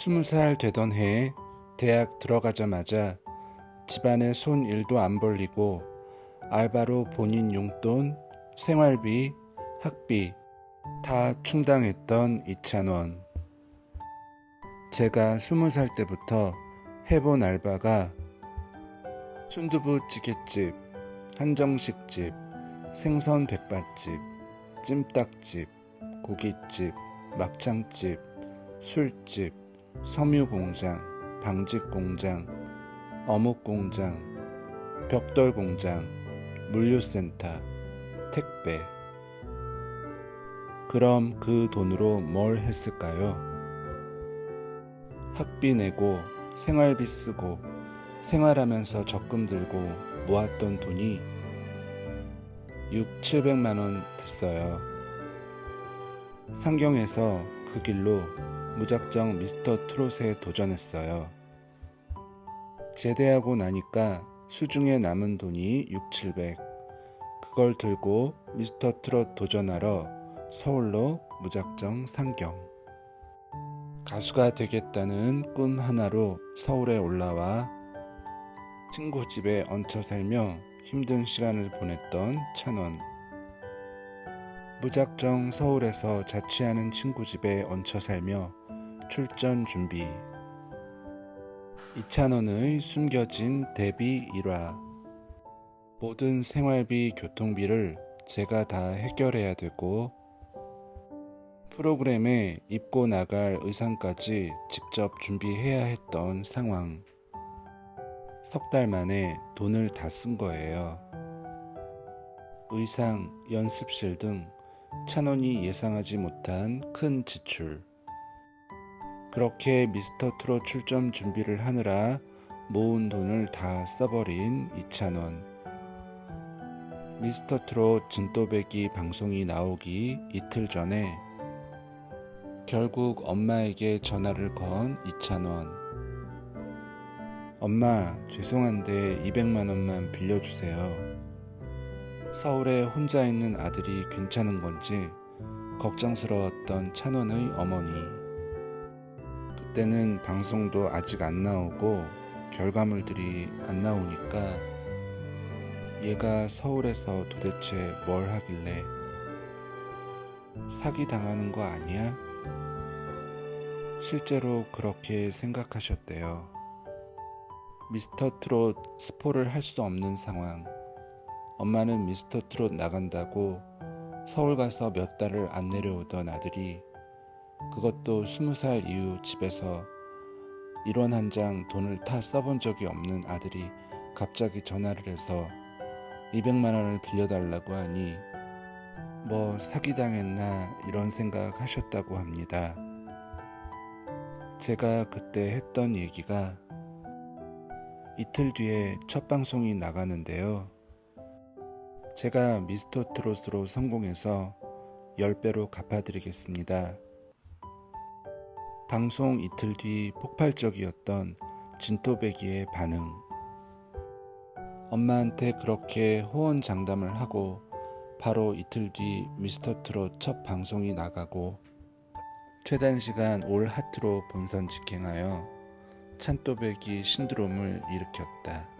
스무 살 되던 해에 대학 들어가자마자 집안의 손 일도 안 벌리고 알바로 본인 용돈, 생활비, 학비 다 충당했던 이찬원. 제가 스무 살 때부터 해본 알바가 순두부 찌개집, 한정식집, 생선 백반집, 찜닭집, 고깃집, 막창집, 술집, 섬유공장, 방직공장, 어묵공장, 벽돌공장, 물류센터, 택배. 그럼 그 돈으로 뭘 했을까요? 학비 내고 생활비 쓰고 생활하면서 적금 들고 모았던 돈이 6, 700만 원 됐어요. 상경에서 그 길로 무작정 미스터 트롯에 도전했어요. 제대하고 나니까 수중에 남은 돈이 6, 700. 그걸 들고 미스터 트롯 도전하러 서울로 무작정 상경. 가수가 되겠다는 꿈 하나로 서울에 올라와 친구 집에 얹혀 살며 힘든 시간을 보냈던 찬원. 무작정 서울에서 자취하는 친구 집에 얹혀 살며 출전 준비. 이찬원의 숨겨진 데뷔 일화. 모든 생활비, 교통비를 제가 다 해결해야 되고 프로그램에 입고 나갈 의상까지 직접 준비해야 했던 상황. 석 달 만에 돈을 다 쓴 거예요. 의상, 연습실 등 찬원이 예상하지 못한 큰 지출. 그렇게 미스터 트롯 출전 준비를 하느라 모은 돈을 다 써버린 이찬원. 미스터 트롯 진또배기 방송이 나오기 이틀 전에 결국 엄마에게 전화를 건 이찬원. 엄마, 죄송한데 200만 원만 빌려주세요. 서울에 혼자 있는 아들이 괜찮은 건지 걱정스러웠던 찬원의 어머니. 그때는 방송도 아직 안 나오고 결과물들이 안 나오니까 얘가 서울에서 도대체 뭘 하길래 사기 당하는 거 아니야? 실제로 그렇게 생각하셨대요. 미스터 트롯 스포를 할 수 없는 상황. 엄마는 미스터 트롯 나간다고 서울 가서 몇 달을 안 내려오던 아들이 그것도 스무 살 이후 집에서 일원 한 장 돈을 다 써본 적이 없는 아들이 갑자기 전화를 해서 200만 원을 빌려달라고 하니 뭐 사기당했나 이런 생각 하셨다고 합니다. 제가 그때 했던 얘기가 이틀 뒤에 첫 방송이 나가는데요. 제가 미스터 트롯으로 성공해서 10배로 갚아드리겠습니다. 방송 이틀 뒤 폭발적이었던 진또배기의 반응. 엄마한테 그렇게 호언장담을 하고 바로 이틀 뒤 미스터 트롯 첫 방송이 나가고 최단 시간 올 하트로 본선 직행하여 찬또배기 신드롬을 일으켰다.